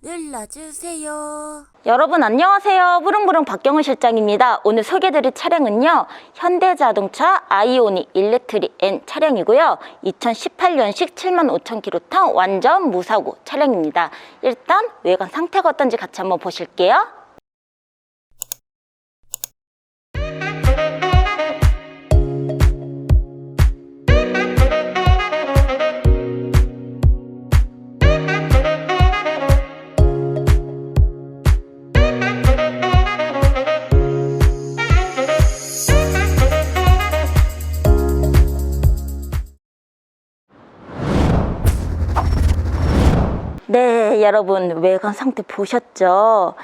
눌러주세요. 여러분 안녕하세요. 부릉부릉 박경은 실장입니다. 오늘 소개드릴 차량은요. 현대자동차 아이오닉 일렉트릭 N 차량이고요. 2018년식 7만 5천 킬로 탄 완전 무사고 차량입니다. 일단 외관 상태가 어떤지 같이 한번 보실게요. 네, 여러분 외관 상태 보셨죠?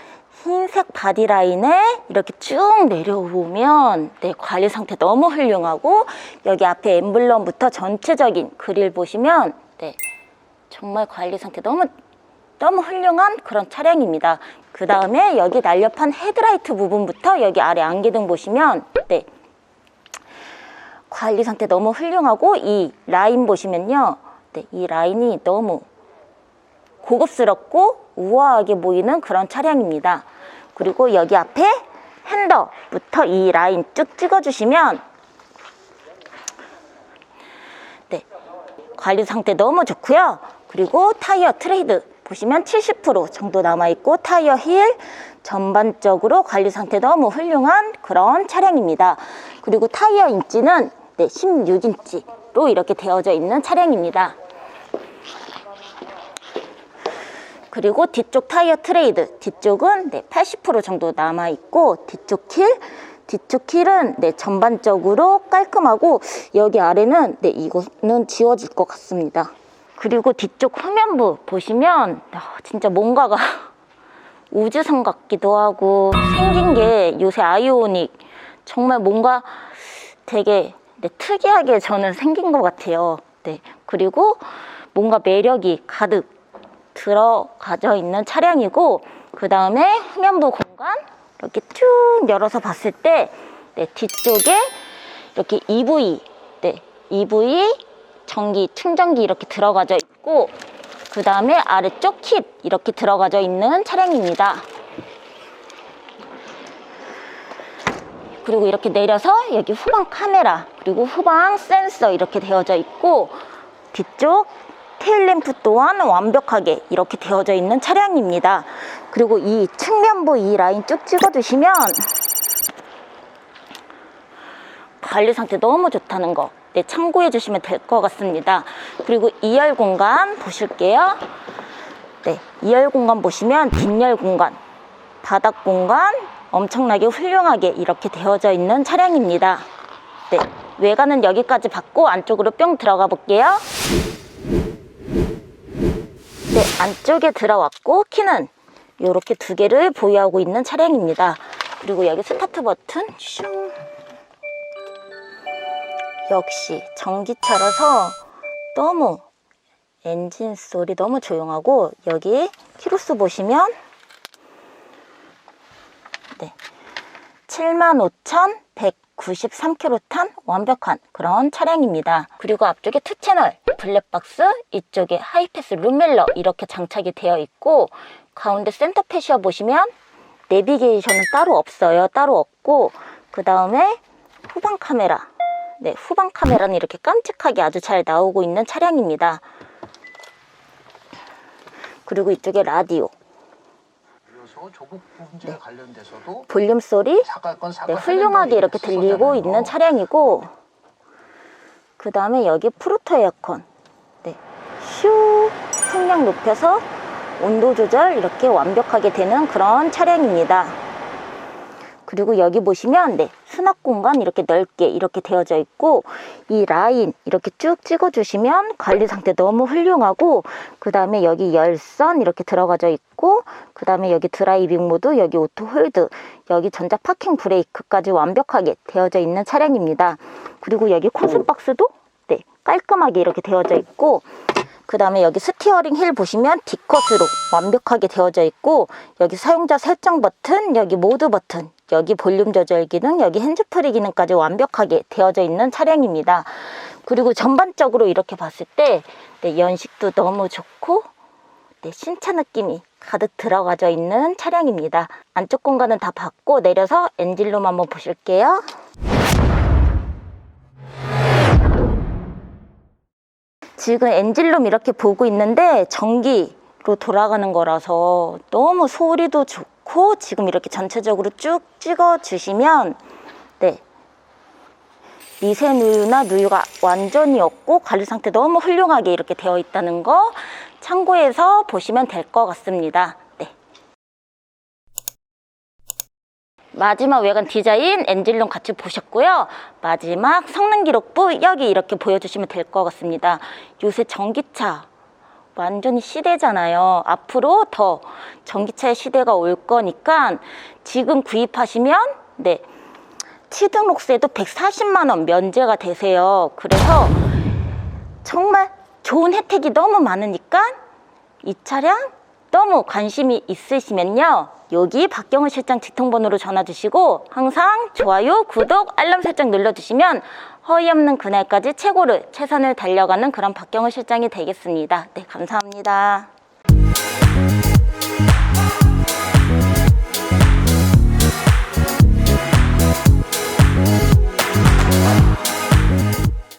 흰색 바디라인에 이렇게 쭉 내려오면 네, 관리 상태 너무 훌륭하고 여기 앞에 엠블럼부터 전체적인 그릴 보시면 네, 정말 관리 상태 너무 너무 훌륭한 그런 차량입니다. 그 다음에 여기 날렵한 헤드라이트 부분부터 여기 아래 안개등 보시면 네, 관리 상태 너무 훌륭하고 이 라인 보시면요. 네, 이 라인이 너무 고급스럽고 우아하게 보이는 그런 차량입니다. 그리고 여기 앞에 핸더부터 이 라인 쭉 찍어주시면 네 관리 상태 너무 좋고요. 그리고 타이어 트레이드 보시면 70% 정도 남아있고 타이어 힐 전반적으로 관리 상태 너무 훌륭한 그런 차량입니다. 그리고 타이어 인치는 네, 16인치로 이렇게 되어져 있는 차량입니다. 그리고 뒤쪽 타이어 트레이드 뒤쪽은 네, 80% 정도 남아 있고 뒤쪽 킬 뒤쪽 킬은 네, 전반적으로 깔끔하고 여기 아래는 네, 이거는 지워질 것 같습니다. 그리고 뒤쪽 후면부 보시면 아, 진짜 뭔가가 우주선 같기도 하고 생긴 게 요새 아이오닉 정말 뭔가 되게 네, 특이하게 저는 생긴 것 같아요. 네 그리고 뭔가 매력이 가득 들어가져 있는 차량이고 그 다음에 후면부 공간 이렇게 쭉 열어서 봤을 때 네, 뒤쪽에 이렇게 EV 네, EV 전기 충전기 이렇게 들어가져 있고 그 다음에 아래쪽 킷 이렇게 들어가져 있는 차량입니다. 그리고 이렇게 내려서 여기 후방 카메라 그리고 후방 센서 이렇게 되어져 있고 뒤쪽 테일 램프 또한 완벽하게 이렇게 되어져 있는 차량입니다. 그리고 이 측면부 이 라인 쭉 찍어주시면 관리 상태 너무 좋다는 거 네, 참고해 주시면 될 것 같습니다. 그리고 2열 공간 보실게요. 네, 2열 공간 보시면 뒷열 공간, 바닥 공간 엄청나게 훌륭하게 이렇게 되어져 있는 차량입니다. 네, 외관은 여기까지 받고 안쪽으로 뿅 들어가 볼게요. 네, 안쪽에 들어왔고 키는 이렇게 두 개를 보유하고 있는 차량입니다. 그리고 여기 스타트 버튼 슝. 역시 전기차라서 너무 엔진 소리 너무 조용하고 여기 키로수 보시면 네, 75,193km 탄 완벽한 그런 차량입니다. 그리고 앞쪽에 투 채널 블랙박스, 이쪽에 하이패스 룸멜러 이렇게 장착이 되어 있고 가운데 센터 패시어 보시면 내비게이션은 따로 없어요. 따로 없고 그 다음에 후방 카메라 네, 후방 카메라는 이렇게 깜찍하게 아주 잘 나오고 있는 차량입니다. 그리고 이쪽에 라디오, 그래서 조국 문제에 관련돼서도 볼륨 소리? 사과건 네, 사과 훌륭하게 이렇게 들리고 있는 차량이고 그 다음에 여기 프루토 에어컨. 네, 슈! 풍량 높여서 온도 조절 이렇게 완벽하게 되는 그런 차량입니다. 그리고 여기 보시면 네, 수납 공간 이렇게 넓게 이렇게 되어져 있고 이 라인 이렇게 쭉 찍어 주시면 관리 상태 너무 훌륭하고 그 다음에 여기 열선 이렇게 들어가져 있고 그 다음에 여기 드라이빙 모드 여기 오토 홀드 여기 전자 파킹 브레이크까지 완벽하게 되어져 있는 차량입니다. 그리고 여기 콘솔 박스도 네 깔끔하게 이렇게 되어져 있고 그 다음에 여기 스티어링 힐 보시면 D컷으로 완벽하게 되어져 있고 여기 사용자 설정 버튼 여기 모드 버튼 여기 볼륨 조절 기능 여기 핸즈프리 기능까지 완벽하게 되어져 있는 차량입니다 그리고 전반적으로 이렇게 봤을 때 네, 연식도 너무 좋고 네, 신차 느낌이 가득 들어가져 있는 차량입니다. 안쪽 공간은 다 받고 내려서 엔진룸 한번 보실게요. 지금 엔진룸 이렇게 보고 있는데 전기로 돌아가는 거라서 너무 소리도 좋고 지금 이렇게 전체적으로 쭉 찍어 주시면 네 미세 누유나 누유가 완전히 없고 관리 상태 너무 훌륭하게 이렇게 되어 있다는 거 참고해서 보시면 될 것 같습니다. 마지막 외관 디자인 엔진룸 같이 보셨고요. 마지막 성능 기록부 여기 이렇게 보여주시면 될 것 같습니다. 요새 전기차 완전히 시대잖아요. 앞으로 더 전기차의 시대가 올 거니까 지금 구입하시면 네. 취등록세도 140만 원 면제가 되세요. 그래서 정말 좋은 혜택이 너무 많으니까 이 차량 너무 관심이 있으시면요. 여기 박경은 실장 직통번호로 전화 주시고 항상 좋아요, 구독, 알람 설정 눌러주시면 허위 없는 그날까지 최고를 최선을 달려가는 그런 박경은 실장이 되겠습니다. 네, 감사합니다.